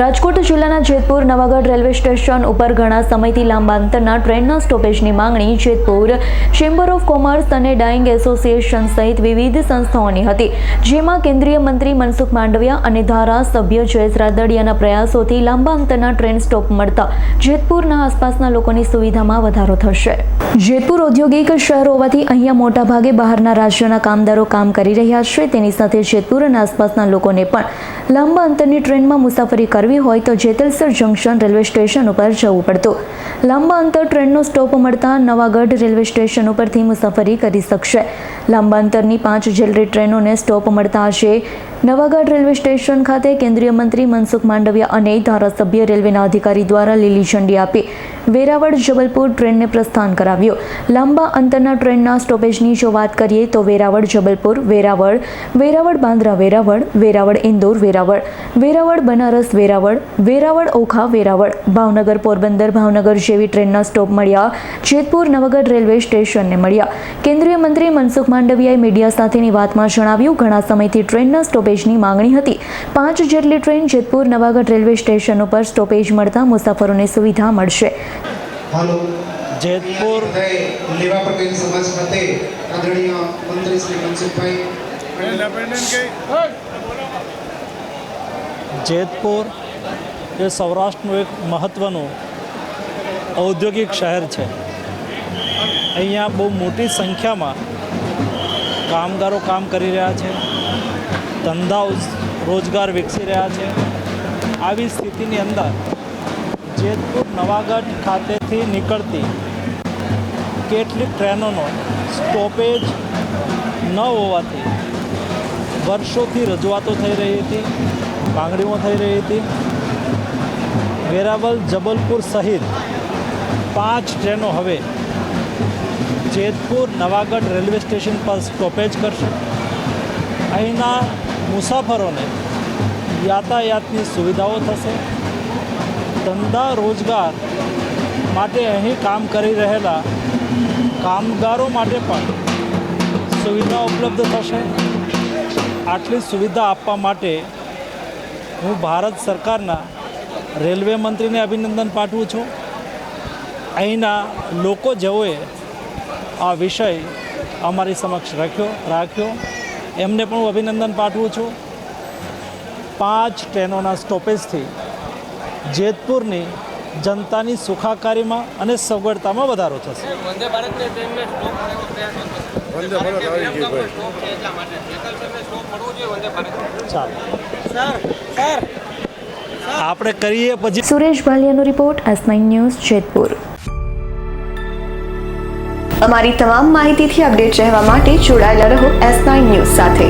રાજકોટ જિલ્લાના Jetpur Navagadh railway station ઉપર ઘણા સમયથી લાંબા અંતરના ટ્રેનના સ્ટોપેજની માંગણી જેતપુર ચેમ્બર ઓફ કોમર્સ અને ડાઇંગ એસોસિએશન સહિત વિવિધ સંસ્થાઓની હતી, જેમાં કેન્દ્રીય મંત્રી મનસુખ માંડવિયા અને ધારાસભ્ય જયેશ રાદડિયાના પ્રયાસોથી લાંબા અંતરના ટ્રેન સ્ટોપ મળતા જેતપુરના આસપાસના લોકોની સુવિધામાં વધારો થશે. જેતપુર ઔદ્યોગિક શહેર હોવાથી અહીંયા મોટાભાગે બહારના રાજ્યોના કામદારો કામ કરી રહ્યા છે, તેની સાથે જેતપુર અને આસપાસના લોકોને પણ લાંબા અંતરની ટ્રેનમાં મુસાફરી કરવી હોય તો જેતલસર જંકશન રેલવે સ્ટેશન ઉપર જવું પડતું. લાંબા અંતર ટ્રેનનો સ્ટોપ મળતા નવાગઢ રેલવે સ્ટેશન ઉપરથી મુસાફરી કરી શકશે. લાંબા અંતરની પાંચ જેલરી ટ્રેનોને સ્ટોપ મળતા હશે નવાગઢ રેલવે સ્ટેશન ખાતે કેન્દ્રીય મંત્રી મનસુખ માંડવિયા અને ધારાસભ્ય રેલવેના અધિકારી દ્વારા લીલી ઝંડી આપી. વેરાવળ જબલપુર ટ્રેનને પ્રસ્થાન કરાવ્યું. લાંબા અંતરના ટ્રેનના સ્ટોપેજની જો વાત કરીએ તો વેરાવળ જબલપુર, વેરાવળ વેરાવળ બાંદ્રા વેરાવળ વેરાવળ ઇન્દોર વેરાવળ વેરાવળ બનારસ વેરાવળ વેરાવળ ઓખા વેરાવળ, ભાવનગર પોરબંદર, ભાવનગર જેવી ટ્રેનના સ્ટોપ મળ્યા. જેતપુર નવગઢ રેલવે સ્ટેશનને મળ્યા. કેન્દ્રીય મંત્રી મનસુખ માંડવિયાએ મીડિયા સાથેની વાતમાં જણાવ્યું, ઘણા સમયથી ટ્રેનના સ્ટોપેજની માંગણી હતી. પાંચ જેટલી train Jetpur Navagadh railway station ઉપર સ્ટોપેજ મળતા મુસાફરોને સુવિધા મળશે. હાલો. જેતપુર. લેવા પટેલ સમાજ ખાતે આદરણીય મંત્રી શ્રી મનસુખભાઈ. જેતપુર એ સૌરાષ્ટ્રનું એક મહત્ત્વનું ઔદ્યોગિક શહેર છે. અહીંયા બહુ મોટી સંખ્યામાં કામગારો કામ કરી રહ્યા છે. ધંધા રોજગાર વિકસી રહ્યા છે. આવી સ્થિતિની અંદર જેતપુર નવાગઢ ખાતેથી નીકળતી કેટલીક ટ્રેનોનો સ્ટોપેજ ન હોવાથી વર્ષોથી રજૂઆતો થઈ રહી હતી, માંગણીઓ થઈ રહી હતી. વેરાવલ જબલપુર સહિત પાંચ ટ્રેનો હવે જેતપુર, નવાગઢ રેલવે સ્ટેશન પર સ્ટોપેજ કરશે. અહીંના મુસાફરોને યાતાયાતની સુવિધાઓ થશે. ધંધા રોજગાર માટે અહીં કામ કરી રહેલા કામગારો માટે પણ સુવિધા ઉપલબ્ધ થશે. આટલી સુવિધા આપવા માટે હું ભારત સરકારના રેલવે મંત્રીને અભિનંદન પાઠવું છું. અહીંના લોકો જેઓએ આ વિષય અમારી સમક્ષ રાખ્યો રાખ્યો, એમને પણ હું અભિનંદન પાઠવું છું. પાંચ ટ્રેનોના સ્ટોપેજથી જેતપુરની જનતાની સુખાકારીમાં અને સગવડતામાં વધારો થશે. આપણે કરીએ પછી Suresh ભાલિયાનો report S nine news Jetpur. અમારી તમામ માહિતીથી અપડેટ રહેવા માટે જોડાયેલા રહો એસ નાઇન ન્યૂઝ સાથે.